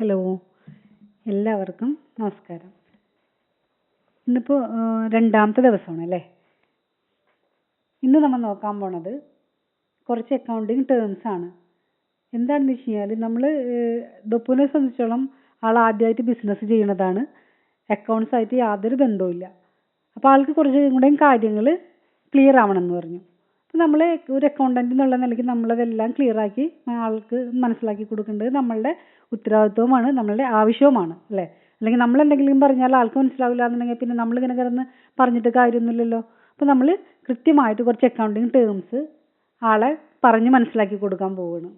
Hello. എല്ലാവർക്കും നമസ്കാരം. ഇന്നിപ്പോൾ രണ്ടാമത്തെ ദിവസമാണ് അല്ലേ? ഇന്ന് നമ്മൾ നോക്കാൻ പോണത് കുറച്ച് അക്കൗണ്ടിങ് ടേംസ് ആണ്. എന്താണെന്ന് വെച്ച് കഴിഞ്ഞാൽ നമ്മൾ ദൊപ്പുവിനെ സംബന്ധിച്ചോളം ആൾ ആദ്യമായിട്ട് ബിസിനസ് ചെയ്യണതാണ് അക്കൗണ്ട്സ് ആയിട്ട് യാതൊരു ബന്ധവുമില്ല. അപ്പോൾ ആൾക്ക് കുറച്ചും കൂടെയും കാര്യങ്ങൾ ക്ലിയർ ആവണം എന്ന് പറഞ്ഞു. അപ്പോൾ നമ്മൾ ഒരു അക്കൗണ്ടന്റ് എന്നുള്ള നിലയ്ക്ക് നമ്മളതെല്ലാം ക്ലിയറാക്കി ആൾക്ക് മനസ്സിലാക്കി കൊടുക്കേണ്ടത് നമ്മളുടെ ഉത്തരവാദിത്വമാണ് നമ്മളുടെ ആവശ്യവുമാണ് അല്ലേ? അല്ലെങ്കിൽ നമ്മൾ എന്തെങ്കിലും പറഞ്ഞാൽ ആൾക്ക് മനസ്സിലാവില്ല എന്നുണ്ടെങ്കിൽ പിന്നെ നമ്മൾ ഇങ്ങനെ കിടന്ന് പറഞ്ഞിട്ട് കാര്യമൊന്നുമില്ലല്ലോ. അപ്പോൾ നമ്മൾ കൃത്യമായിട്ട് കുറച്ച് അക്കൗണ്ടിങ് ടേംസ് ആളെ പറഞ്ഞ് മനസ്സിലാക്കി കൊടുക്കാൻ പോവുകയാണ്.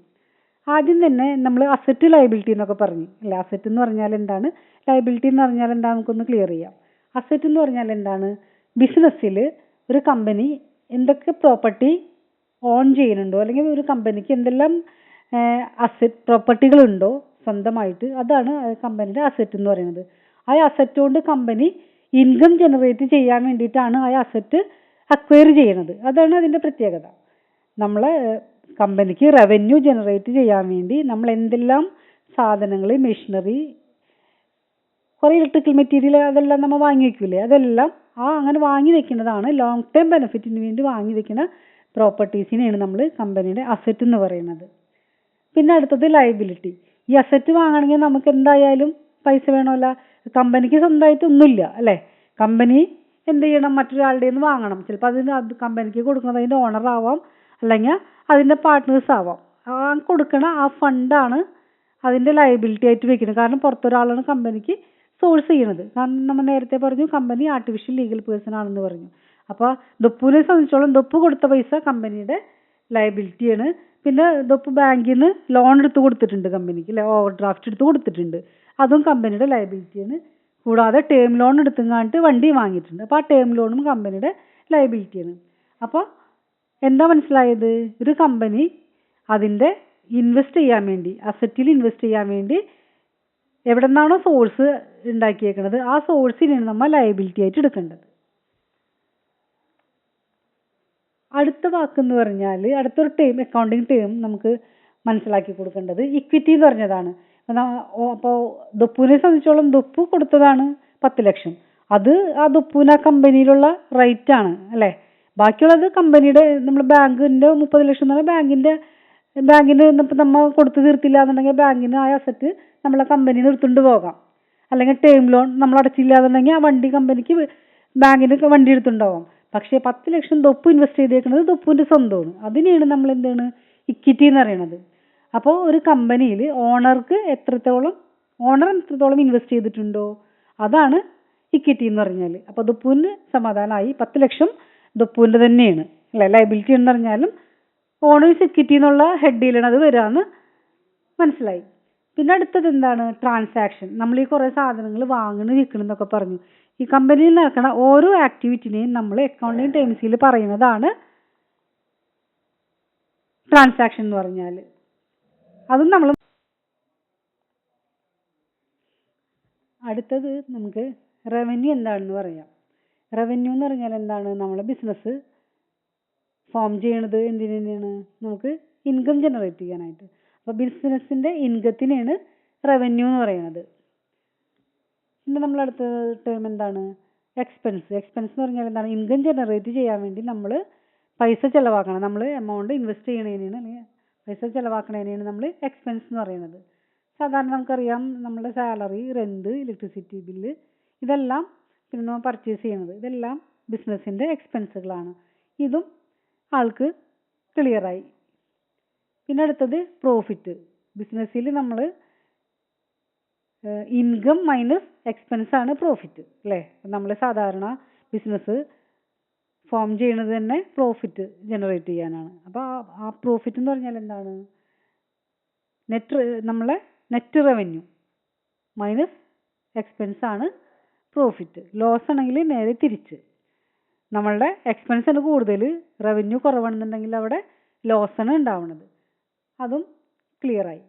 ആദ്യം തന്നെ നമ്മൾ അസറ്റ് ലയബിലിറ്റി എന്നൊക്കെ പറഞ്ഞു. അല്ലെ? അസറ്റ് എന്ന് പറഞ്ഞാൽ എന്താണ്? ലയബിലിറ്റി എന്ന് പറഞ്ഞാൽ എന്താ? നമുക്കൊന്ന് ക്ലിയർ ചെയ്യാം. അസറ്റ് എന്ന് പറഞ്ഞാൽ എന്താണ്? ബിസിനസ്സിൽ ഒരു കമ്പനി എന്തൊക്കെ പ്രോപ്പർട്ടി ഓൺ ചെയ്യുന്നുണ്ടോ? അല്ലെങ്കിൽ ഒരു കമ്പനിക്ക് എന്തെല്ലാം അസറ്റ് പ്രോപ്പർട്ടികളുണ്ടോ സ്വന്തമായിട്ട്? അതാണ് കമ്പനിയുടെ അസറ്റ് എന്ന് പറയുന്നത്. ആ അസറ്റ് കൊണ്ട് കമ്പനി ഇൻകം ജനറേറ്റ് ചെയ്യാൻ വേണ്ടിയിട്ടാണ് ആ അസറ്റ് അക്വയർ ചെയ്യണത് അതാണ് അതിന്റെ പ്രത്യേകത. നമ്മൾ കമ്പനിക്ക് റവന്യൂ ജനറേറ്റ് ചെയ്യാൻ വേണ്ടി നമ്മൾ എന്തെല്ലാം സാധനങ്ങൾ മെഷീനറി കുറേ ഇലക്ട്രിക്കൽ മെറ്റീരിയൽ അതെല്ലാം നമ്മൾ വാങ്ങി വയ്ക്കില്ലേ അതെല്ലാം ആ അങ്ങനെ വാങ്ങി വെക്കുന്നതാണ്. ലോങ് ടേം ബെനിഫിറ്റിന് വേണ്ടി വാങ്ങി വെക്കുന്ന പ്രോപ്പർട്ടീസിനെയാണ് നമ്മൾ കമ്പനിയുടെ അസറ്റ് എന്ന് പറയുന്നത്. പിന്നെ അടുത്തത് ലയബിലിറ്റി ഈ അസറ്റ് വാങ്ങണമെങ്കിൽ നമുക്ക് എന്തായാലും പൈസ വേണമല്ല. കമ്പനിക്ക് സ്വന്തമായിട്ട് ഒന്നുമില്ല അല്ലേ? കമ്പനി എന്ത് ചെയ്യണം? മറ്റൊരാളുടെ നിന്ന് വാങ്ങണം. ചിലപ്പോൾ അതിന് അത് കമ്പനിക്ക് കൊടുക്കുന്നത് അതിന്റെ ഓണർ ആവാം. അല്ലെങ്കിൽ അതിന്റെ പാർട്ട്നേഴ്സ് ആവാം. ആ കൊടുക്കണ ആ ഫണ്ടാണ് അതിന്റെ ലയബിലിറ്റി ആയിട്ട് വെക്കുന്നത്. കാരണം പുറത്തൊരാളാണ് കമ്പനിക്ക് സോഴ്സ് ചെയ്യണത് കാരണം നമ്മൾ നേരത്തെ പറഞ്ഞു കമ്പനി ആർട്ടിഫിഷ്യൽ ലീഗൽ പേഴ്സൺ ആണെന്ന് പറഞ്ഞു. അപ്പോൾ ദൊപ്പുവിനെ സംബന്ധിച്ചോളം ദൊപ്പ് കൊടുത്ത പൈസ കമ്പനിയുടെ ലയബിലിറ്റിയാണ് പിന്നെ ദൊപ്പ് ബാങ്കിൽ നിന്ന് ലോൺ എടുത്ത് കൊടുത്തിട്ടുണ്ട് കമ്പനിക്ക് അല്ലെ ഓവർ ഡ്രാഫ്റ്റ് എടുത്ത് കൊടുത്തിട്ടുണ്ട്. അതും കമ്പനിയുടെ ലയബിലിറ്റിയാണ് കൂടാതെ ടേം ലോൺ എടുത്തുങ്ങാണ്ട് വണ്ടി വാങ്ങിയിട്ടുണ്ട്. അപ്പോൾ ആ ടേം ലോണും കമ്പനിയുടെ ലയബിലിറ്റിയാണ് അപ്പോൾ എന്താ മനസ്സിലായത്? ഒരു കമ്പനി അതിന്റെ ഇൻവെസ്റ്റ് ചെയ്യാൻ വേണ്ടി അസറ്റിൽ ഇൻവെസ്റ്റ് ചെയ്യാൻ വേണ്ടി എവിടെ നിന്നാണോ സോഴ്സ് ഉണ്ടാക്കിയേക്കുന്നത് ആ സോഴ്സിനാണ് നമ്മൾ ലയബിലിറ്റി ആയിട്ട് എടുക്കേണ്ടത്. അടുത്ത വാക്കെന്ന് പറഞ്ഞാൽ അടുത്തൊരു ടേം അക്കൗണ്ടിങ് ടേം നമുക്ക് മനസ്സിലാക്കി കൊടുക്കേണ്ടത് ഇക്വിറ്റി എന്ന് പറഞ്ഞതാണ്. അപ്പോൾ ദുപ്പുവിനെ സംബന്ധിച്ചോളം ദുപ്പു കൊടുത്തതാണ് പത്ത് ലക്ഷം. അത് ആ ദുപ്പുവിന് ആ കമ്പനിയിലുള്ള റൈറ്റ് ആണ് അല്ലേ? ബാക്കിയുള്ളത് കമ്പനിയുടെ നമ്മൾ ബാങ്കിന്റെ മുപ്പത് ലക്ഷം എന്ന് പറഞ്ഞാൽ ബാങ്കിന്റെ ബാങ്കിന് ഇപ്പം നമ്മൾ കൊടുത്തു തീർത്തില്ല എന്നുണ്ടെങ്കിൽ ബാങ്കിന് ആ അസറ്റ് നമ്മളെ കമ്പനിയിൽ നിന്ന് എടുത്തുകൊണ്ട് പോകാം. അല്ലെങ്കിൽ ടേം ലോൺ നമ്മൾ അടച്ചില്ലാന്നുണ്ടെങ്കിൽ ആ വണ്ടി കമ്പനിക്ക് ബാങ്കിന് വണ്ടി എടുത്തുണ്ടാവാം പക്ഷേ പത്ത് ലക്ഷം ദൊപ്പ് ഇൻവെസ്റ്റ് ചെയ്തേക്കുന്നത് ദൊപ്പിന്റെ സ്വന്തമാണ്. അതിനെയാണ് നമ്മൾ എന്താണ് ഇക്വിറ്റി എന്ന് പറയുന്നത്. അപ്പോൾ ഒരു കമ്പനിയിൽ ഓണർക്ക് എത്രത്തോളം ഓണർ എത്രത്തോളം ഇൻവെസ്റ്റ് ചെയ്തിട്ടുണ്ടോ അതാണ് ഇക്വിറ്റി എന്ന് പറഞ്ഞാൽ. അപ്പോൾ ദുപ്പുവിന് സമാധാനമായി പത്ത് ലക്ഷം ദുപ്പുവിന്റെ തന്നെയാണ്. അല്ലേ ലൈബിലിറ്റി എന്ന് പറഞ്ഞാലും ഓണേഴ്സ് ഇക്വിറ്റി എന്നുള്ള ഹെഡിലാണ് അത് വരാമെന്ന് മനസ്സിലായി. പിന്നെ അടുത്തത് എന്താണ്? ട്രാൻസാക്ഷൻ നമ്മൾ ഈ കുറേ സാധനങ്ങൾ വാങ്ങണം വിൽക്കണം എന്നൊക്കെ പറഞ്ഞു. ഈ കമ്പനിയിൽ നടക്കുന്ന ഓരോ ആക്ടിവിറ്റിനെയും നമ്മൾ അക്കൗണ്ടിങ് ടേംസിൽ പറയുന്നതാണ് ട്രാൻസാക്ഷൻ എന്ന് പറഞ്ഞാൽ. അതും നമ്മൾ അടുത്തത് നമുക്ക് റവന്യൂ എന്താണെന്ന് പറയാം. റവന്യൂ എന്ന് പറഞ്ഞാൽ എന്താണ്? നമ്മളെ ബിസിനസ് ഫോം ചെയ്യണത് എന്തിനു നമുക്ക് ഇൻകം ജനറേറ്റ് ചെയ്യാനായിട്ട്. അപ്പോൾ ബിസിനസ്സിന്റെ ഇൻകത്തിനെയാണ് റവന്യൂ എന്ന് പറയുന്നത്. പിന്നെ നമ്മൾ അടുത്ത ടേം എന്താണ്? എക്സ്പെൻസ് എക്സ്പെൻസ് എന്ന് പറഞ്ഞാൽ എന്താണ്? ഇൻകം ജനറേറ്റ് ചെയ്യാൻ വേണ്ടി നമ്മൾ പൈസ ചിലവാക്കണം. നമ്മൾ എമൗണ്ട് ഇൻവെസ്റ്റ് ചെയ്യണതിനാണ് അല്ലെങ്കിൽ പൈസ ചിലവാക്കണതിനാണ് നമ്മൾ എക്സ്പെൻസ് എന്ന് പറയുന്നത്. സാധാരണ നമുക്കറിയാം നമ്മുടെ സാലറി റെന്റ് ഇലക്ട്രിസിറ്റി ബില്ല് ഇതെല്ലാം പിന്നെ നമ്മൾ പർച്ചേസ് ചെയ്യുന്നത്. ഇതെല്ലാം ബിസിനസ്സിന്റെ എക്സ്പെൻസുകളാണ് ഇതും ആൾക്ക് ക്ലിയറായി പിന്നെ അടുത്തത് പ്രോഫിറ്റ് ബിസിനസ്സിൽ നമ്മൾ ഇൻകം മൈനസ് എക്സ്പെൻസ് ആണ് പ്രോഫിറ്റ് അല്ലേ നമ്മൾ സാധാരണ ബിസിനസ് ഫോം ചെയ്യുന്നത് തന്നെ പ്രോഫിറ്റ് ജനറേറ്റ് ചെയ്യാനാണ്. അപ്പോൾ ആ പ്രോഫിറ്റ് എന്ന് പറഞ്ഞാൽ എന്താണ്? നെറ്റ് നമ്മളെ നെറ്റ് റവന്യൂ മൈനസ് എക്സ്പെൻസ് ആണ് പ്രോഫിറ്റ് ലോസ് ആണെങ്കിൽ നേരെ തിരിച്ച്. നമ്മളുടെ എക്സ്പെൻസ് ആണ് കൂടുതൽ റവന്യൂ കുറവാണെന്നുണ്ടെങ്കിൽ അവിടെ ലോസ് ആണ് ഉണ്ടാവുന്നത് അതും ക്ലിയറായി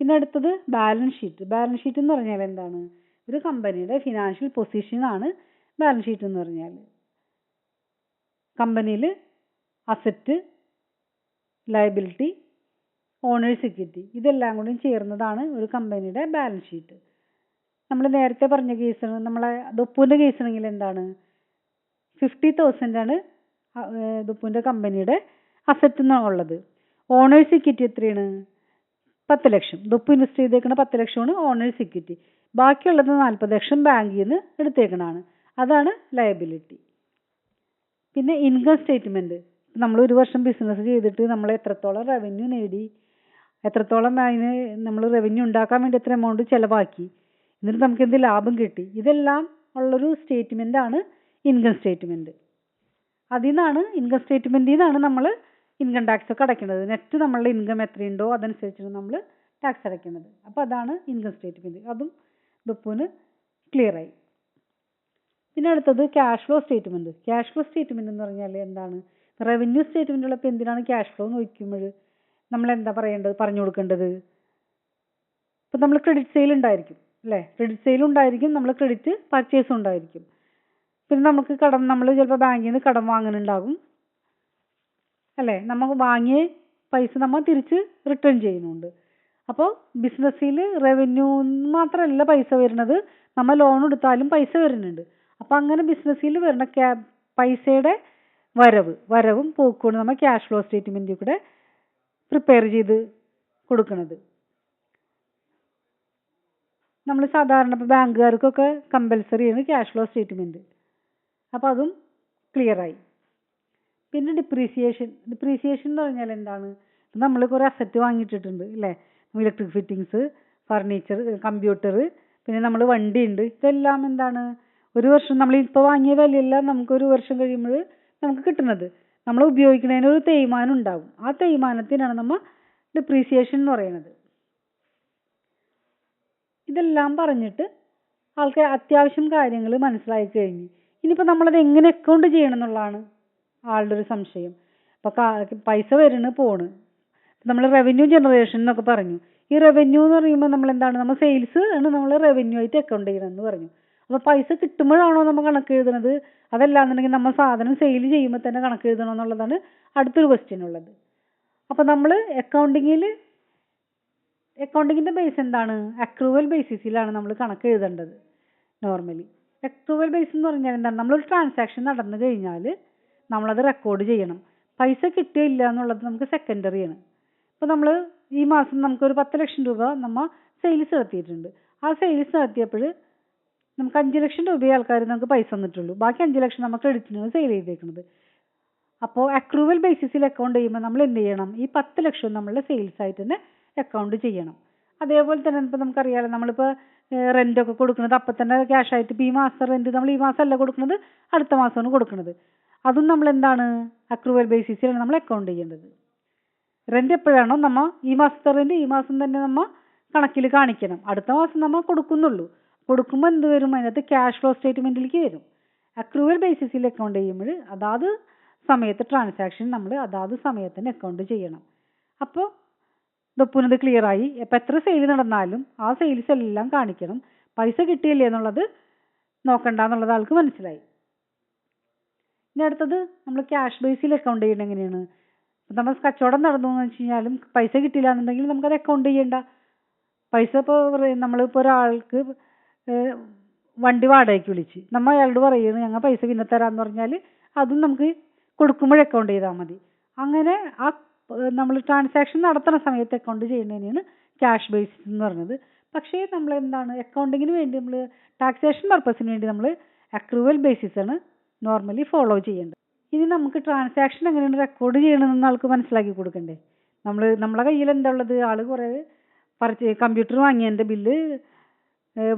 പിന്നെ അടുത്തത് ബാലൻസ് ഷീറ്റ് ബാലൻസ് ഷീറ്റ് എന്ന് പറഞ്ഞാൽ എന്താണ്? ഒരു കമ്പനിയുടെ ഫിനാൻഷ്യൽ പൊസിഷനാണ് ബാലൻസ് ഷീറ്റ് എന്ന് പറഞ്ഞാൽ. കമ്പനിയിൽ അസറ്റ് ലയബിലിറ്റി ഓണേഴ്സ് ഇക്വിറ്റി ഇതെല്ലാം കൂടി ചേർന്നതാണ് ഒരു കമ്പനിയുടെ ബാലൻസ് ഷീറ്റ് നമ്മൾ നേരത്തെ പറഞ്ഞ കേസ് നമ്മളെ ദുപ്പുവിന്റെ കേസാണെങ്കിൽ എന്താണ്? ഫിഫ്റ്റി തൗസൻഡ് ആണ് ദുപ്പുവിന്റെ കമ്പനിയുടെ അസറ്റ് ഉള്ളത് ഓണേഴ്സ് ഇക്വിറ്റി എത്രയാണ്? പത്ത് ലക്ഷം. ദുപ്പ് ഇൻവെസ്റ്റ് ചെയ്തേക്കുന്ന പത്ത് ലക്ഷമാണ് ഓണേഴ്സ് ഇക്വിറ്റി. ബാക്കിയുള്ളത് നാൽപ്പത് ലക്ഷം ബാങ്കിൽ നിന്ന് എടുത്തേക്കണതാണ്. അതാണ് ലയബിലിറ്റി. പിന്നെ ഇൻകം സ്റ്റേറ്റ്മെന്റ് നമ്മൾ ഒരു വർഷം ബിസിനസ് ചെയ്തിട്ട് നമ്മൾ എത്രത്തോളം റവന്യൂ നേടി എത്രത്തോളം അതിന് നമ്മൾ റവന്യൂ ഉണ്ടാക്കാൻ വേണ്ടി എത്ര എമൗണ്ട് ചിലവാക്കി എന്നിട്ട് നമുക്ക് എന്ത് ലാഭം കിട്ടി. ഇതെല്ലാം ഉള്ളൊരു സ്റ്റേറ്റ്മെന്റ് ആണ് ഇൻകം സ്റ്റേറ്റ്മെന്റ് അതിൽ നിന്നാണ് ഇൻകം സ്റ്റേറ്റ്മെന്റിൽ നിന്നാണ് നമ്മൾ ഇൻകം ടാക്സ് ഒക്കെ അടയ്ക്കുന്നത്. നെറ്റ് നമ്മളുടെ ഇൻകം എത്രയുണ്ടോ അതനുസരിച്ചാണ് നമ്മൾ ടാക്സ് അടയ്ക്കുന്നത്. അപ്പോൾ അതാണ് ഇൻകം സ്റ്റേറ്റ്മെന്റ് അതും ബപ്പുവിന് ക്ലിയർ ആയി. പിന്നെ അടുത്തത് cash flow statement cash flow statement എന്ന് പറഞ്ഞാൽ എന്താണ്? റവന്യൂ സ്റ്റേറ്റ്മെന്റ് ഉള്ളപ്പോൾ എന്തിനാണ് ക്യാഷ് ഫ്ലോ നോക്കുമ്പോൾ നമ്മൾ എന്താ പറയേണ്ടത്? പറഞ്ഞു കൊടുക്കേണ്ടത്? ഇപ്പം നമ്മൾ ക്രെഡിറ്റ് സെയിൽ ഉണ്ടായിരിക്കും അല്ലേ? ക്രെഡിറ്റ് സെയിൽ ഉണ്ടായിരിക്കും നമ്മൾ ക്രെഡിറ്റ് പർച്ചേസും ഉണ്ടായിരിക്കും. പിന്നെ നമുക്ക് കടം നമ്മൾ ചിലപ്പോൾ ബാങ്കിൽ നിന്ന് കടം വാങ്ങുന്നുണ്ടാകും. അല്ലേ? നമ്മൾ വാങ്ങിയ പൈസ നമ്മൾ തിരിച്ച് റിട്ടേൺ ചെയ്യുന്നുണ്ട്. അപ്പോൾ ബിസിനസ്സിൽ റവന്യൂ മാത്രമല്ല പൈസ വരുന്നത്. നമ്മൾ ലോൺ എടുത്താലും പൈസ വരുന്നുണ്ട്. അപ്പോൾ അങ്ങനെ ബിസിനസ്സിൽ വരുന്ന ക്യാ പൈസയുടെ വരവ് വരവും പോക്കുമാണ് നമ്മൾ ക്യാഷ് ഫ്ലോ സ്റ്റേറ്റ്മെന്റിൽ കൂടെ പ്രിപ്പയർ ചെയ്ത് കൊടുക്കുന്നത്. നമ്മൾ സാധാരണ ഇപ്പോൾ ബാങ്കുകാർക്കൊക്കെ കമ്പൽസറിയാണ് ക്യാഷ് ഫ്ലോ സ്റ്റേറ്റ്മെന്റ് അപ്പോൾ അതും ക്ലിയറായി പിന്നെ ഡിപ്രീസിയേഷൻ ഡിപ്രീസിയേഷൻ എന്ന് പറഞ്ഞാൽ എന്താണ്? നമ്മൾ കുറേ അസറ്റ് വാങ്ങിയിട്ടിട്ടുണ്ട് അല്ലേ ഇലക്ട്രിക് ഫിറ്റിങ്സ് ഫർണിച്ചർ കമ്പ്യൂട്ടർ പിന്നെ നമ്മൾ വണ്ടി ഉണ്ട് ഇതെല്ലാം എന്താണ്? ഒരു വർഷം നമ്മൾ ഇപ്പോൾ വാങ്ങിയ വിലയെല്ലാം നമുക്ക് ഒരു വർഷം കഴിയുമ്പോൾ നമുക്ക് കിട്ടുന്നത്. നമ്മൾ ഉപയോഗിക്കുന്നതിന് ഒരു തേയ്മാനം ഉണ്ടാകും ആ തേയ്മാനത്തിനാണ് നമ്മൾ ഡിപ്രീസിയേഷൻ എന്ന് പറയുന്നത്. ഇതെല്ലാം പറഞ്ഞിട്ട് ആൾക്ക് അത്യാവശ്യം കാര്യങ്ങൾ മനസ്സിലായി കഴിഞ്ഞു. ഇനിയിപ്പോൾ നമ്മളത് എങ്ങനെ അക്കൗണ്ട് ചെയ്യണം എന്നുള്ളതാണ്. ആളുടെ ഒരു സംശയം അപ്പോൾ പൈസ വരുന്നു പോണ്. നമ്മൾ റവന്യൂ ജനറേഷൻ എന്നൊക്കെ പറഞ്ഞു. ഈ റവന്യൂ എന്ന് പറയുമ്പോൾ നമ്മൾ എന്താണ് നമ്മൾ സെയിൽസ് ആണ് നമ്മൾ റവന്യൂ ആയിട്ട് അക്കൗണ്ട് ചെയ്യണമെന്ന് പറഞ്ഞു. അപ്പോൾ പൈസ കിട്ടുമ്പോഴാണോ നമ്മൾ കണക്ക് എഴുതുന്നത് അതല്ലാന്നുണ്ടെങ്കിൽ നമ്മൾ സാധനം സെയിൽ ചെയ്യുമ്പോൾ തന്നെ കണക്ക് എഴുതണം എന്നുള്ളതാണ് അടുത്തൊരു ക്വസ്റ്റ്യൻ ഉള്ളത്. അപ്പോൾ നമ്മൾ അക്കൗണ്ടിങ്ങിൽ അക്കൗണ്ടിങ്ങിന്റെ ബേസ് എന്താണ്? അക്രൂവൽ ബേസിസിലാണ് നമ്മൾ കണക്ക് എഴുതേണ്ടത് നോർമലി അക്രൂവൽ ബേസ് എന്ന് പറഞ്ഞാൽ എന്താണ്? നമ്മളൊരു ട്രാൻസാക്ഷൻ നടന്നു കഴിഞ്ഞാൽ നമ്മളത് റെക്കോർഡ് ചെയ്യണം. പൈസ കിട്ടിയില്ല എന്നുള്ളത് നമുക്ക് സെക്കൻഡറി ആണ്. ഇപ്പോൾ നമ്മൾ ഈ മാസം നമുക്കൊരു പത്ത് ലക്ഷം രൂപ നമ്മൾ സെയിൽസ് നടത്തിയിട്ടുണ്ട്. ആ സെയിൽസ് നടത്തിയപ്പോൾ നമുക്ക് അഞ്ച് ലക്ഷം രൂപയെ ആൾക്കാർ നമുക്ക് പൈസ തന്നിട്ടുള്ളൂ. ബാക്കി അഞ്ച് ലക്ഷം നമ്മൾ ക്രെഡിറ്റിനാണ് സെയിൽ ചെയ്തേക്കുന്നത് അപ്പോൾ അക്രൂവൽ ബേസിസിൽ അക്കൗണ്ട് ചെയ്യുമ്പോൾ നമ്മൾ എന്ത് ചെയ്യണം? ഈ പത്ത് ലക്ഷം നമ്മളുടെ സെയിൽസ് ആയിട്ട് തന്നെ അക്കൗണ്ട് ചെയ്യണം. അതേപോലെ തന്നെ ഇപ്പോൾ നമുക്കറിയാലോ നമ്മളിപ്പോൾ റെന്റ് ഒക്കെ കൊടുക്കുന്നത് അപ്പം തന്നെ ക്യാഷ് ആയിട്ട് ഇപ്പോൾ ഈ മാസം റെന്റ് നമ്മൾ ഈ മാസം അല്ല കൊടുക്കുന്നത് അടുത്ത മാസമാണ് കൊടുക്കുന്നത്. അതും നമ്മൾ എന്താണ് അക്രൂവൽ ബേസിസിലാണ് നമ്മൾ അക്കൗണ്ട് ചെയ്യേണ്ടത്. റെന്റ് എപ്പോഴാണോ നമ്മൾ ഈ മാസത്തെ റെന്റ് ഈ മാസം തന്നെ നമ്മൾ കണക്കിൽ കാണിക്കണം. അടുത്ത മാസം നമ്മൾ കൊടുക്കുന്നുള്ളൂ. കൊടുക്കുമ്പോൾ എന്ത് വരും? അതിനകത്ത് ക്യാഷ് ഫ്ലോ സ്റ്റേറ്റ്മെന്റിലേക്ക് വരും. അക്രൂവൽ ബേസിസിൽ അക്കൗണ്ട് ചെയ്യുമ്പോൾ അതാത് സമയത്ത് ട്രാൻസാക്ഷൻ നമ്മൾ അതാത് സമയത്തിന് അക്കൗണ്ട് ചെയ്യണം. അപ്പോൾ ദൊപ്പുനത് ക്ലിയറായി ഇപ്പം എത്ര സെയിൽ നടന്നാലും ആ സെയിൽസ് എല്ലാം കാണിക്കണം. പൈസ കിട്ടിയില്ലേ എന്നുള്ളത് നോക്കണ്ട എന്നുള്ളത് ആൾക്ക് മനസ്സിലായി. ഇനി അടുത്തത് നമ്മൾ ക്യാഷ് ബേസിൽ അക്കൗണ്ട് ചെയ്യണത് എങ്ങനെയാണ്? നമ്മൾ കച്ചവടം നടന്നു എന്ന് വെച്ച് കഴിഞ്ഞാലും പൈസ കിട്ടിയില്ല എന്നുണ്ടെങ്കിൽ നമുക്കത് അക്കൗണ്ട് ചെയ്യണ്ട. പൈസ ഇപ്പോൾ നമ്മളിപ്പോൾ ഒരാൾക്ക് വണ്ടി വാടകയ്ക്ക് വിളിച്ച്. നമ്മൾ അയാളോട് പറയുന്നത് ഞങ്ങൾ പൈസ പിന്നെ തരാമെന്ന് പറഞ്ഞാൽ അതും നമുക്ക് കൊടുക്കുമ്പോൾ അക്കൗണ്ട് ചെയ്താൽ മതി. അങ്ങനെ ആ നമ്മൾ ട്രാൻസാക്ഷൻ നടത്തുന്ന സമയത്ത് അക്കൗണ്ട് ചെയ്യുന്നതിനാണ് ക്യാഷ് ബേസിസ് എന്ന് പറയുന്നത് പക്ഷേ നമ്മൾ എന്താണ് അക്കൗണ്ടിങ്ങിന് വേണ്ടി നമ്മൾ ടാക്സേഷൻ പർപ്പസിന് വേണ്ടി നമ്മൾ അക്രൂവൽ ബേസിസ് ആണ് നോർമലി ഫോളോ ചെയ്യേണ്ടത്. ഇനി നമുക്ക് ട്രാൻസാക്ഷൻ എങ്ങനെയാണ് റെക്കോർഡ് ചെയ്യണമെന്ന് ആൾക്ക് മനസ്സിലാക്കി കൊടുക്കണ്ടേ? നമ്മൾ നമ്മളെ കയ്യിൽ എന്താ ഉള്ളത്? ആൾ കുറേ പർച്ചേ കമ്പ്യൂട്ടർ വാങ്ങിയതിന്റെ ബില്ല്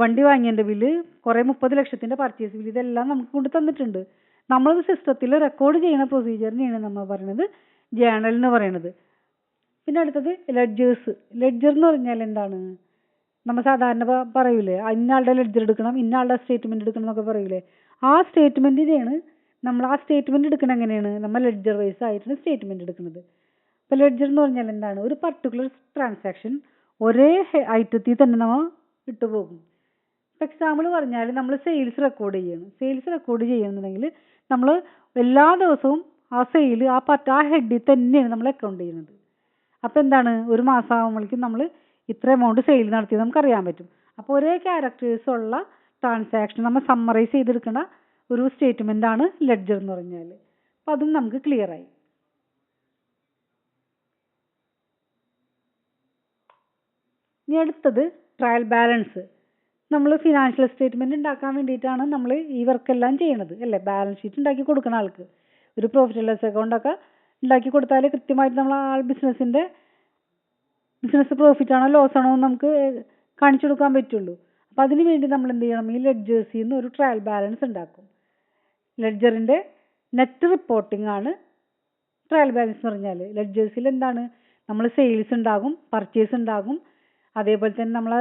വണ്ടി വാങ്ങിയതിന്റെ ബില്ല് കുറേ മുപ്പത് ലക്ഷത്തിന്റെ പർച്ചേസ് ബില്ല് ഇതെല്ലാം നമുക്ക് കൊണ്ട് തന്നിട്ടുണ്ട്. നമ്മളത് സിസ്റ്റത്തിൽ റെക്കോർഡ് ചെയ്യുന്ന പ്രൊസീജിയറിനെയാണ് നമ്മൾ പറയുന്നത് ജേണൽ എന്ന് പറയുന്നത് പിന്നെ അടുത്തത് ലെഡ്ജേഴ്സ് ലെഡ്ജർ എന്ന് പറഞ്ഞാൽ എന്താണ്? നമ്മൾ സാധാരണ പറയൂലേ ഇന്നയാളുടെ ലെഡ്ജർ എടുക്കണം ഇന്നയാളുടെ സ്റ്റേറ്റ്മെന്റ് എടുക്കണം എന്നൊക്കെ പറയൂലേ. ആ സ്റ്റേറ്റ്മെന്റിനെയാണ് നമ്മൾ ആ സ്റ്റേറ്റ്മെന്റ് എടുക്കുന്നത് എങ്ങനെയാണ്? നമ്മൾ ലെഡ്ജർ വൈസ് ആയിട്ടാണ് സ്റ്റേറ്റ്മെന്റ് എടുക്കുന്നത്. അപ്പോൾ ലെഡ്ജർ എന്ന് പറഞ്ഞാൽ എന്താണ്? ഒരു പർട്ടിക്കുലർ ട്രാൻസാക്ഷൻ ഒരേ ഐറ്റത്തിൽ തന്നെ നമ്മൾ ഇട്ടുപോകും ഇപ്പോൾ എക്സാമ്പിൾ പറഞ്ഞാൽ നമ്മൾ സെയിൽസ് റെക്കോർഡ് ചെയ്യണം. സെയിൽസ് റെക്കോർഡ് ചെയ്യുന്നുണ്ടെങ്കിൽ നമ്മൾ എല്ലാ ദിവസവും ആ സെയിൽ ആ പറ്റ ആ ഹെഡിൽ തന്നെയാണ് നമ്മൾ അക്കൗണ്ട് ചെയ്യുന്നത്. അപ്പോൾ എന്താണ്? ഒരു മാസം ആകുമ്പോഴേക്കും നമ്മൾ ഇത്ര എമൗണ്ട് സെയിൽ നമുക്ക് അറിയാൻ പറ്റും. അപ്പോൾ ഒരേ ക്യാരക്ടേഴ്സ് ഉള്ള ട്രാൻസാക്ഷൻ നമ്മൾ സമ്മറൈസ് ചെയ്തെടുക്കുന്ന ഒരു സ്റ്റേറ്റ്മെന്റ് ആണ് ലെഡ്ജർ എന്ന് പറഞ്ഞാൽ. അപ്പോൾ അതും നമുക്ക് ക്ലിയർ ആയി. ഇനി അടുത്തത് ട്രയൽ ബാലൻസ് നമ്മൾ ഫിനാൻഷ്യൽ സ്റ്റേറ്റ്മെന്റ് ഉണ്ടാക്കാൻ വേണ്ടിയിട്ടാണ് നമ്മൾ ഈ വർക്കെല്ലാം ചെയ്യണത് അല്ലേ? ബാലൻസ് ഷീറ്റ് ഉണ്ടാക്കി കൊടുക്കുന്ന ആൾക്ക്. ഒരു പ്രോഫിറ്റ് ലോസ് അക്കൗണ്ടൊക്കെ ഉണ്ടാക്കി കൊടുത്താൽ കൃത്യമായിട്ട് നമ്മൾ ആ ബിസിനസ്സിന്റെ ബിസിനസ് പ്രോഫിറ്റ് ആണോ ലോസ് ആണോ നമുക്ക് കാണിച്ചു കൊടുക്കാൻ പറ്റുള്ളൂ. അപ്പോൾ അതിന് വേണ്ടി നമ്മൾ എന്ത് ചെയ്യണം? ഈ ലെഡ്ജേഴ്സിൽ നിന്ന് ഒരു ട്രയൽ ബാലൻസ് ഉണ്ടാക്കും. ലെഡ്ജറിന്റെ നെറ്റ് റിപ്പോർട്ടിംഗ് ആണ് ട്രയൽ ബാലൻസ് എന്ന് പറഞ്ഞാൽ ലെഡ്ജേഴ്സിൽ എന്താണ്? നമ്മൾ സെയിൽസ് ഉണ്ടാകും പർച്ചേസ് ഉണ്ടാകും. അതേപോലെ തന്നെ നമ്മൾ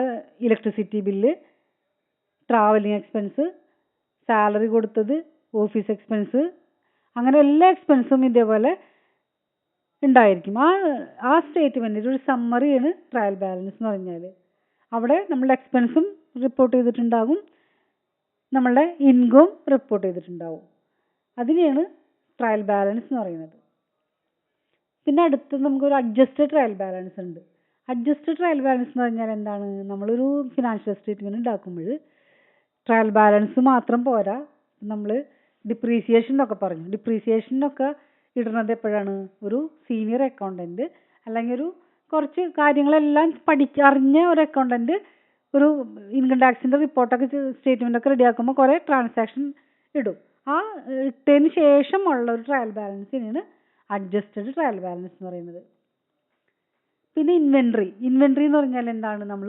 electricity bill travelling expense salary കൊടുത്തത് ഓഫീസ് എക്സ്പെൻസ് അങ്ങനെ എല്ലാ എക്സ്പെൻസും ഇതേപോലെ ഉണ്ടായിരിക്കും. ആ ആ സ്റ്റേറ്റ്മെന്റിൽ ഒരു സമ്മറിയാണ് ട്രയൽ ബാലൻസ് എന്ന് പറഞ്ഞാൽ അവിടെ നമ്മൾ എക്സ്പെൻസും റിപ്പോർട്ട് ചെയ്തിട്ടുണ്ടാകും. നമ്മളുടെ ഇൻകം റിപ്പോർട്ട് ചെയ്തിട്ടുണ്ടാകും. അതിനെയാണ് ട്രയൽ ബാലൻസ് എന്ന് പറയുന്നത്. പിന്നെ അടുത്ത് നമുക്കൊരു അഡ്ജസ്റ്റഡ് ട്രയൽ ബാലൻസ് ഉണ്ട്. അഡ്ജസ്റ്റഡ് ട്രയൽ ബാലൻസ് എന്ന് പറഞ്ഞാൽ എന്താണ്? നമ്മളൊരു ഫിനാൻഷ്യൽ സ്റ്റേറ്റ്മെന്റ് ഉണ്ടാക്കുമ്പോൾ ട്രയൽ ബാലൻസ് മാത്രം പോരാ. നമ്മൾ ഡിപ്രീസിയേഷൻ എന്നൊക്കെ പറഞ്ഞു. ഡിപ്രീസിയേഷനൊക്കെ ഇടുന്നത് എപ്പോഴാണ്? ഒരു സീനിയർ അക്കൗണ്ടന്റ് അല്ലെങ്കിൽ ഒരു കുറച്ച് കാര്യങ്ങളെല്ലാം പഠിച്ചറിഞ്ഞ ഒരു അക്കൗണ്ടന്റ് ഒരു ഇൻകം ടാക്സിന്റെ റിപ്പോർട്ടൊക്കെ സ്റ്റേറ്റ്മെന്റ് ഒക്കെ റെഡിയാക്കുമ്പോൾ കുറേ ട്രാൻസാക്ഷൻ ഇടും. ആ ഇട്ടതിന് ശേഷമുള്ള ഒരു ട്രയൽ ബാലൻസിനാണ് അഡ്ജസ്റ്റഡ് ട്രയൽ ബാലൻസ് എന്ന് പറയുന്നത്. പിന്നെ ഇൻവെൻട്രി ഇൻവെൻട്രി എന്ന് പറഞ്ഞാൽ എന്താണ്? നമ്മൾ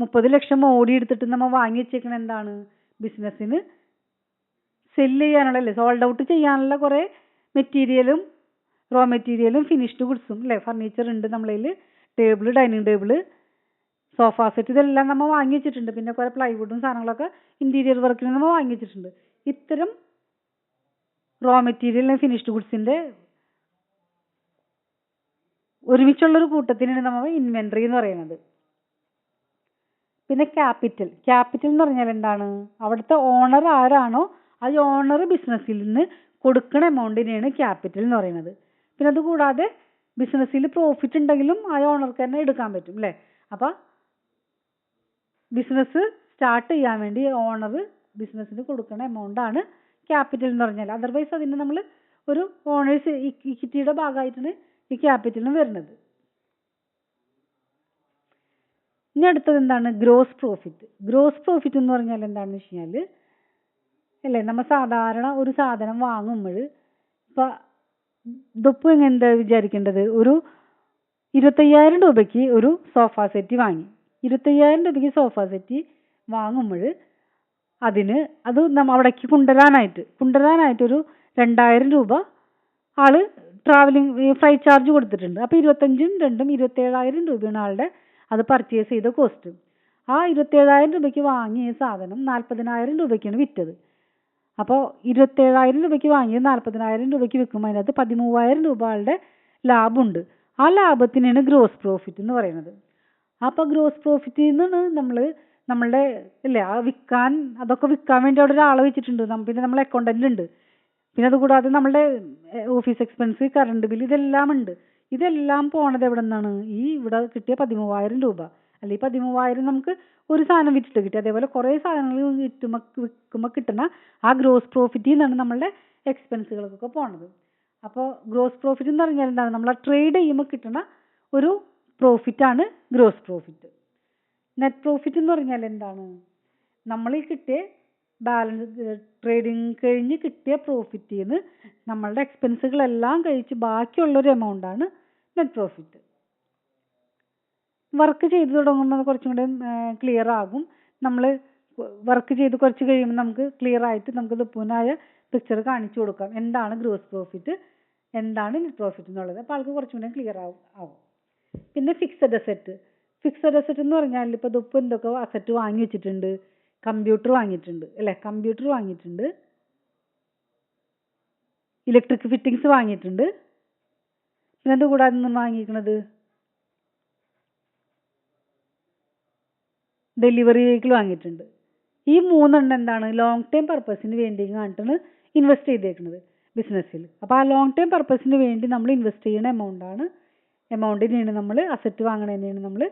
മുപ്പത് ലക്ഷം ഓടി എടുത്തിട്ട് നമ്മൾ വാങ്ങി വെച്ചേക്കണ എന്താണ്? ബിസിനസ്സിന് സെല്ല് ചെയ്യാനുള്ള സോൾഡ് ഔട്ട് ചെയ്യാനുള്ള കുറേ മെറ്റീരിയലും റോ മെറ്റീരിയലും ഫിനിഷ്ഡ് ഗുഡ്സും അല്ലേ ഫർണിച്ചർ ഉണ്ട് നമ്മളതിൽ table dining table sofa set ഇതെല്ലാം നമ്മൾ വാങ്ങി വെച്ചിട്ടുണ്ട്. പിന്നെ കുറേ പ്ലൈവുഡും സാധനങ്ങളൊക്കെ ഇന്റീരിയർ വർക്കിന് നമ്മൾ വാങ്ങി വെച്ചിട്ടുണ്ട്. ഇത്തരം റോ മെറ്റീരിയൽ ഫിനിഷ്ഡ് ഗുഡ്സിന്റെ ഒരുമിച്ചുള്ളൊരു കൂട്ടത്തിനാണ് നമ്മൾ ഇൻവെൻട്രി എന്ന് പറയുന്നത്. പിന്നെ ക്യാപിറ്റൽ ക്യാപിറ്റൽ എന്ന് പറഞ്ഞാൽ എന്താണ്? അവിടുത്തെ ഓണർ ആരാണോ ആ ഓണർ ബിസിനസ്സിൽ നിന്ന് കൊടുക്കണ എമൗണ്ടിനെയാണ് ക്യാപിറ്റൽ എന്ന് പറയുന്നത്. പിന്നെ അതുകൂടാതെ ബിസിനസ്സിൽ പ്രോഫിറ്റ് ഉണ്ടെങ്കിലും ആ ഓണർക്ക് തന്നെ എടുക്കാൻ പറ്റും അല്ലേ അപ്പോൾ ബിസിനസ് സ്റ്റാർട്ട് ചെയ്യാൻ വേണ്ടി ഓണർ ബിസിനസ്സിന് കൊടുക്കുന്ന എമൗണ്ട് ആണ് ക്യാപിറ്റൽ എന്ന് പറഞ്ഞാൽ അതർവൈസ് അതിന് നമ്മൾ ഒരു ഓണേഴ്സ് ഇക്വിറ്റിയുടെ ഭാഗമായിട്ടാണ് ഈ ക്യാപിറ്റലിന് വരുന്നത്. ഇനി അടുത്തത് എന്താണ്? ഗ്രോസ് പ്രോഫിറ്റ് ഗ്രോസ് പ്രോഫിറ്റ് എന്ന് പറഞ്ഞാൽ എന്താണെന്ന് വെച്ച് കഴിഞ്ഞാൽ അല്ലേ നമ്മൾ സാധാരണ ഒരു സാധനം വാങ്ങുമ്പോൾ ഇപ്പം ഇതൊപ്പം എന്താ വിചാരിക്കേണ്ടത്? ഒരു ഇരുപത്തയ്യായിരം രൂപയ്ക്ക് ഒരു സോഫ സെറ്റ് വാങ്ങി. ഇരുപത്തയ്യായിരം രൂപയ്ക്ക് സോഫ സെറ്റ് വാങ്ങുമ്പോൾ അതിന് അത് നമ്മ അവിടേക്ക് കൊണ്ടുവരാനായിട്ട് കൊണ്ടുവരാനായിട്ട് ഒരു രണ്ടായിരം രൂപ ആൾ ട്രാവലിംഗ് ഫ്ലൈറ്റ് ചാർജ് കൊടുത്തിട്ടുണ്ട്. അപ്പോൾ ഇരുപത്തഞ്ചും രണ്ടും ഇരുപത്തേഴായിരം രൂപയാണ് ആളുടെ അത് പർച്ചേസ് ചെയ്ത കോസ്റ്റ് ആ ഇരുപത്തേഴായിരം രൂപയ്ക്ക് വാങ്ങിയ സാധനം നാൽപ്പതിനായിരം രൂപയ്ക്കാണ് വിറ്റത്. അപ്പോൾ ഇരുപത്തേഴായിരം രൂപയ്ക്ക് വാങ്ങിയത് നാൽപ്പതിനായിരം രൂപയ്ക്ക് വിൽക്കുമ്പോൾ അതിനകത്ത് പതിമൂവായിരം രൂപ ആളുടെ ലാഭമുണ്ട്. ആ ലാഭത്തിനാണ് ഗ്രോസ് പ്രോഫിറ്റ് എന്ന് പറയുന്നത്. അപ്പോൾ ഗ്രോസ് പ്രോഫിറ്റിൽ നിന്നാണ് നമ്മൾ നമ്മളുടെ ഇല്ലേ ആ വിൽക്കാൻ അതൊക്കെ വിൽക്കാൻ വേണ്ടി അവിടെ ഒരാളെ വെച്ചിട്ടുണ്ട്. പിന്നെ നമ്മളെ അക്കൗണ്ടന്റ് ഉണ്ട് പിന്നെ അതുകൂടാതെ നമ്മളുടെ ഓഫീസ് എക്സ്പെൻസ് കറണ്ട് ബിൽ ഇതെല്ലാം ഉണ്ട് ഇതെല്ലാം പോണത് എവിടെ നിന്നാണ് ഈ ഇവിടെ കിട്ടിയ പതിമൂവായിരം രൂപ. അല്ലെ ഈ പതിമൂവായിരം നമുക്ക് ഒരു സാധനം വിറ്റിട്ട് കിട്ടി. അതേപോലെ കുറേ സാധനങ്ങൾ വിറ്റുമ്പോൾ വിൽക്കുമ്പോൾ കിട്ടുന്ന ആ ഗ്രോസ് പ്രോഫിറ്റിൽ നിന്നാണ് നമ്മളുടെ എക്സ്പെൻസുകൾക്കൊക്കെ പോണത്. അപ്പോൾ ഗ്രോസ് പ്രോഫിറ്റ് എന്ന് പറഞ്ഞാൽ എന്താണ്? നമ്മൾ ട്രേഡ് ചെയ്യുമ്പോൾ കിട്ടുന്ന ഒരു പ്രോഫിറ്റാണ് ഗ്രോസ് പ്രോഫിറ്റ് നെറ്റ് പ്രോഫിറ്റ് എന്ന് പറഞ്ഞാൽ എന്താണ്? നമ്മൾ ഈ കിട്ടിയ ബാലൻസ് ട്രേഡിങ് കഴിഞ്ഞ് കിട്ടിയ പ്രോഫിറ്റിൽ നിന്ന് നമ്മളുടെ എക്സ്പെൻസുകളെല്ലാം കഴിച്ച് ബാക്കിയുള്ളൊരു എമൗണ്ടാണ് നെറ്റ് പ്രോഫിറ്റ് വർക്ക് ചെയ്തു തുടങ്ങുമ്പോൾ കുറച്ചും കൂടെ ക്ലിയർ ആകും. നമ്മൾ വർക്ക് ചെയ്ത് കുറച്ച് കഴിയുമ്പോൾ നമുക്ക് ക്ലിയർ ആയിട്ട് നമുക്ക് ദുപ്പൂനായ പിക്ചർ കാണിച്ചു കൊടുക്കാം. എന്താണ് ഗ്രോസ് പ്രോഫിറ്റ് എന്താണ് നെറ്റ് പ്രോഫിറ്റ് എന്നുള്ളത്? അപ്പോൾ ആൾക്ക് കുറച്ചും കൂടെ ക്ലിയർ ആവും ആവും. പിന്നെ ഫിക്സഡ് അസറ്റ് ഫിക്സഡ് അസറ്റ് എന്ന് പറഞ്ഞാൽ ഇപ്പോൾ ദുപ്പ് എന്തൊക്കെ അസറ്റ് വാങ്ങി വെച്ചിട്ടുണ്ട്? കമ്പ്യൂട്ടർ വാങ്ങിയിട്ടുണ്ട് അല്ലേ? കമ്പ്യൂട്ടർ വാങ്ങിയിട്ടുണ്ട്. ഇലക്ട്രിക് ഫിറ്റിങ്സ് വാങ്ങിയിട്ടുണ്ട്. പിന്നെ എന്ത് കൂടാതെ നിന്ന് വാങ്ങിയിരിക്കുന്നത് ഡെലിവറി വെഹിക്കിൾ വാങ്ങിയിട്ടുണ്ട്. ഈ മൂന്നെണ്ണം എന്താണ്? ലോങ് ടൈം പർപ്പസിന് വേണ്ടി കാണിട്ടാണ് ഇൻവെസ്റ്റ് ചെയ്തേക്കുന്നത് ബിസിനസ്സിൽ അപ്പോൾ ആ ലോങ് ടൈം പർപ്പസിന് വേണ്ടി നമ്മൾ ഇൻവെസ്റ്റ് ചെയ്യുന്ന എമൗണ്ടാണ് എമൗണ്ടിനെയാണ് നമ്മൾ അസറ്റ് വാങ്ങണതിനെയാണ് നമ്മൾ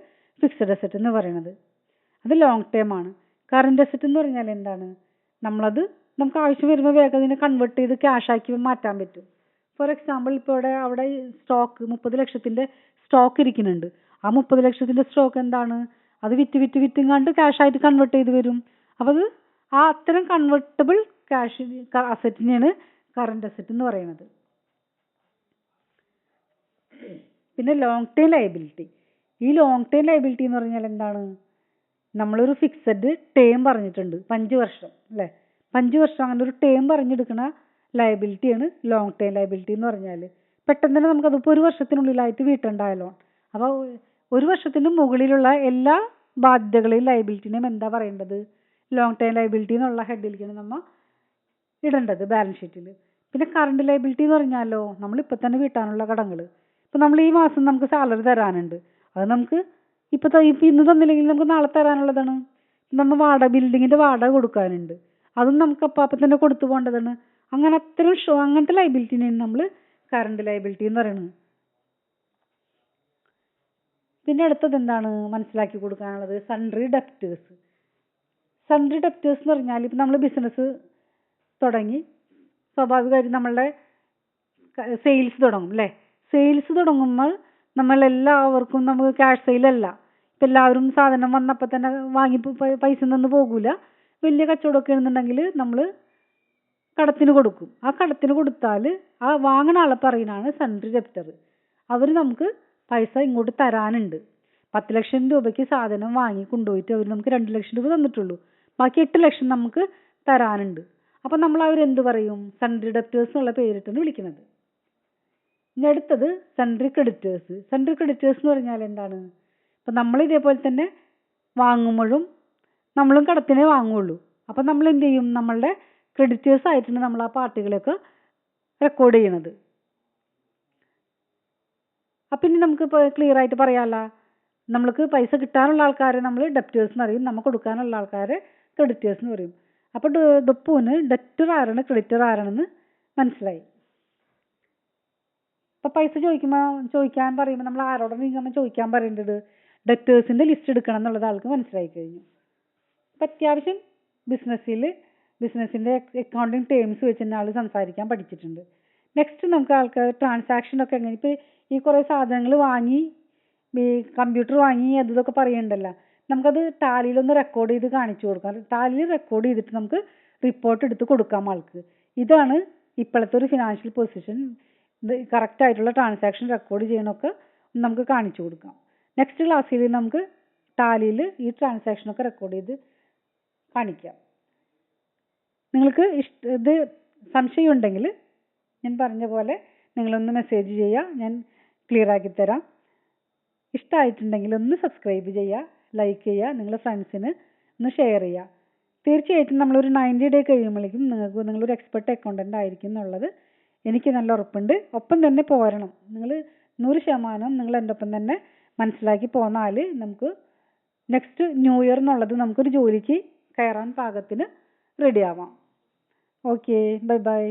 ഫിക്സഡ് അസറ്റ് എന്ന് പറയുന്നത് അത് ലോങ് ടേം ആണ്. കറണ്ട് അസറ്റ് എന്ന് പറഞ്ഞാൽ എന്താണ്? നമ്മളത് നമുക്ക് ആവശ്യം വരുമ്പോൾ വേഗം അതിനെ കൺവേർട്ട് ചെയ്ത് ക്യാഷ് ആക്കി മാറ്റാൻ പറ്റും. ഫോർ എക്സാമ്പിൾ ഇപ്പോൾ ഇവിടെ അവിടെ സ്റ്റോക്ക് മുപ്പത് ലക്ഷത്തിന്റെ സ്റ്റോക്ക് ഇരിക്കുന്നുണ്ട്. ആ മുപ്പത് ലക്ഷത്തിന്റെ സ്റ്റോക്ക് എന്താണ്? അത് വിറ്റ് വിറ്റ് വിറ്റുങ്ങാണ്ട് ക്യാഷ് ആയിട്ട് കൺവേർട്ട് ചെയ്ത് വരും. അപ്പോൾ അത് ആ അത്തരം കൺവേർട്ടബിൾ ക്യാഷ് അസറ്റിനെയാണ് കറണ്ട് അസറ്റ് എന്ന് പറയുന്നത് പിന്നെ ലോങ് ടൈം ലയബിലിറ്റി ഈ ലോങ് ടൈം ലയബിലിറ്റി എന്ന് പറഞ്ഞാൽ എന്താണ്? നമ്മളൊരു ഫിക്സഡ് ടേം പറഞ്ഞിട്ടുണ്ട്. അഞ്ച് വർഷം അല്ലേ? അഞ്ച് വർഷം അങ്ങനെ ഒരു ടേം പറഞ്ഞെടുക്കുന്ന ലയബിലിറ്റിയാണ് ലോങ് ടേം ലയബിലിറ്റി എന്ന് പറഞ്ഞാൽ പെട്ടെന്ന് തന്നെ നമുക്ക് നമുക്കതിപ്പോൾ ഒരു വർഷത്തിനുള്ളിലായിട്ട് വീട്ടുണ്ടായ ലോൺ അപ്പോൾ ഒരു വർഷത്തിന് മുകളിലുള്ള എല്ലാ ബാധ്യതകളെയും ലയബിലിറ്റിനെയും എന്താ പറയേണ്ടത്? ലോങ് ടേം ലയബിലിറ്റി എന്നുള്ള ഹെഡിലേക്കാണ് നമ്മൾ ഇടേണ്ടത് ബാലൻസ് ഷീറ്റിൽ പിന്നെ കറണ്ട് ലയബിലിറ്റി എന്ന് പറഞ്ഞാലോ നമ്മളിപ്പോൾ തന്നെ വീട്ടാനുള്ള കടങ്ങൾ ഇപ്പം നമ്മൾ ഈ മാസം നമുക്ക് സാലറി തരാനുണ്ട്. അത് നമുക്ക് ഇപ്പോൾ ഇപ്പം ഇന്ന് തന്നില്ലെങ്കിൽ നമുക്ക് നാളെ തരാനുള്ളതാണ്. നമ്മൾ വാടക ബിൽഡിങ്ങിന്റെ വാടക കൊടുക്കാനുണ്ട്. അതും നമുക്ക് അപ്പം അപ്പം തന്നെ കൊടുത്തു പോകേണ്ടതാണ്. അങ്ങനെ അത്രയും ഷോ അങ്ങനത്തെ ലൈബിലിറ്റിനെയാണ് നമ്മൾ കറണ്ട് ലൈബിലിറ്റി എന്ന് പറയുന്നത് പിന്നെ അടുത്തത് എന്താണ് മനസ്സിലാക്കി കൊടുക്കാനുള്ളത്? സൺട്രി ഡെപ്റ്റേഴ്സ് സൺട്രി ഡെപ്റ്റേഴ്സ് എന്ന് പറഞ്ഞാൽ ഇപ്പം നമ്മൾ ബിസിനസ് തുടങ്ങി. സ്വാഭാവികമായിട്ടും നമ്മളുടെ സെയിൽസ് തുടങ്ങും അല്ലേ? സെയിൽസ് തുടങ്ങുമ്പോൾ നമ്മൾ എല്ലാവർക്കും നമുക്ക് ക്യാഷ് അല്ല. ഇപ്പം എല്ലാവരും സാധനം വന്നപ്പോൾ തന്നെ വാങ്ങി പൈസ നിന്ന് പോകൂല. വലിയ കച്ചവടമൊക്കെ ആണെന്നുണ്ടെങ്കിൽ നമ്മൾ കടത്തിന് കൊടുക്കും. ആ കടത്തിന് കൊടുത്താൽ ആ വാങ്ങണ ആളെ പറയുന്നതാണ് സെൻട്രൽ ഡെപ്റ്റർ അവർ നമുക്ക് പൈസ ഇങ്ങോട്ട് തരാനുണ്ട്. പത്ത് ലക്ഷം രൂപയ്ക്ക് സാധനം വാങ്ങി കൊണ്ടുപോയിട്ട് അവർ നമുക്ക് രണ്ട് ലക്ഷം രൂപ തന്നിട്ടുള്ളൂ. ബാക്കി എട്ട് ലക്ഷം നമുക്ക് തരാനുണ്ട്. അപ്പം നമ്മൾ അവരെന്ത് പറയും? സെൻട്രൽ ഡെപ്റ്റേഴ്സ് എന്നുള്ള പേരിട്ടാണ് വിളിക്കുന്നത്. ഇനി അടുത്തത് സൺട്രി ക്രെഡിറ്റേഴ്സ് സൺട്രി ക്രെഡിറ്റേഴ്സ് എന്ന് പറഞ്ഞാൽ എന്താണ്? ഇപ്പം നമ്മൾ ഇതേപോലെ തന്നെ വാങ്ങുമ്പോഴും നമ്മളും കടത്തിനെ വാങ്ങുള്ളൂ. അപ്പം നമ്മൾ എന്ത് ചെയ്യും? നമ്മളുടെ ക്രെഡിറ്റേഴ്സ് ആയിട്ടാണ് നമ്മൾ ആ പാർട്ടികളൊക്കെ റെക്കോർഡ് ചെയ്യണത് അപ്പം ഇനി നമുക്ക് ഇപ്പോൾ ക്ലിയർ ആയിട്ട് പറയാമല്ലോ നമ്മൾക്ക് പൈസ കിട്ടാനുള്ള ആൾക്കാരെ നമ്മൾ ഡെപ്റ്റേഴ്സ് എന്ന് പറയും. നമുക്ക് കൊടുക്കാനുള്ള ആൾക്കാരെ ക്രെഡിറ്റേഴ്സ് എന്ന് പറയും. അപ്പോൾ ദുപ്പുവിന് ഡെറ്റർ ആരാണ്? ക്രെഡിറ്റർ ആരാണെന്ന് മനസ്സിലായി. അപ്പോൾ പൈസ ചോദിക്കുമ്പോൾ ചോദിക്കാൻ പറയുമ്പോൾ നമ്മൾ ആരോടാണ് ചോദിക്കാൻ പറയേണ്ടത് ഡെറ്റേഴ്സിന്റെ ലിസ്റ്റ് എടുക്കണം എന്നുള്ളത് ആൾക്ക് മനസ്സിലായി കഴിഞ്ഞു. അപ്പം അത്യാവശ്യം ബിസിനസ്സിൽ ബിസിനസ്സിന്റെ അക്കൗണ്ടിങ് ടേംസ് വെച്ച് തന്നെ ആൾ സംസാരിക്കാൻ പഠിച്ചിട്ടുണ്ട്. നെക്സ്റ്റ് നമുക്ക് ആൾക്കാർ ട്രാൻസാക്ഷനൊക്കെ എങ്ങനെ? ഇപ്പോൾ ഈ കുറേ സാധനങ്ങൾ വാങ്ങി ഈ കമ്പ്യൂട്ടർ വാങ്ങി അത് ഇതൊക്കെ പറയുന്നുണ്ടല്ലോ നമുക്കത് ടാലിയിലൊന്ന് റെക്കോർഡ് ചെയ്ത് കാണിച്ചു കൊടുക്കാം. ടാലിയിൽ റെക്കോർഡ് ചെയ്തിട്ട് നമുക്ക് റിപ്പോർട്ട് എടുത്ത് കൊടുക്കാം ആൾക്ക്. ഇതാണ് ഇപ്പോഴത്തെ ഒരു ഫിനാൻഷ്യൽ പൊസിഷൻ ഇത് കറക്റ്റായിട്ടുള്ള ട്രാൻസാക്ഷൻ റെക്കോർഡ് ചെയ്യണമൊക്കെ നമുക്ക് കാണിച്ചു കൊടുക്കാം. നെക്സ്റ്റ് ക്ലാസ്സിൽ നമുക്ക് ടാലിയിൽ ഈ ട്രാൻസാക്ഷനൊക്കെ റെക്കോർഡ് ചെയ്ത് കാണിക്കാം. നിങ്ങൾക്ക് ഇഷ്ട ഇത് സംശയം ഉണ്ടെങ്കിൽ ഞാൻ പറഞ്ഞ പോലെ നിങ്ങളൊന്ന് മെസ്സേജ് ചെയ്യുക ഞാൻ ക്ലിയർ ആക്കി തരാം. ഇഷ്ടമായിട്ടുണ്ടെങ്കിൽ ഒന്ന് സബ്സ്ക്രൈബ് ചെയ്യുക ലൈക്ക് ചെയ്യുക നിങ്ങളുടെ ഫ്രണ്ട്സിന് ഒന്ന് ഷെയർ ചെയ്യുക തീർച്ചയായിട്ടും നമ്മളൊരു നയന്റി ഡേ കഴിയുമ്പോഴേക്കും നിങ്ങൾക്ക് നിങ്ങളൊരു എക്സ്പെർട്ട് അക്കൗണ്ടന്റ് ആയിരിക്കും എന്നുള്ളത് എനിക്ക് നല്ല ഉറപ്പുണ്ട്. ഒപ്പം തന്നെ പോരണം. നിങ്ങൾ നൂറ് ശതമാനം നിങ്ങൾ എന്റെ ഒപ്പം തന്നെ മനസ്സിലാക്കി പോന്നാൽ നമുക്ക് നെക്സ്റ്റ് ന്യൂ ഇയർ എന്നുള്ളത് നമുക്കൊരു ജോലിക്ക് കയറാൻ പാകത്തിന് റെഡി ആവാം. Okay bye bye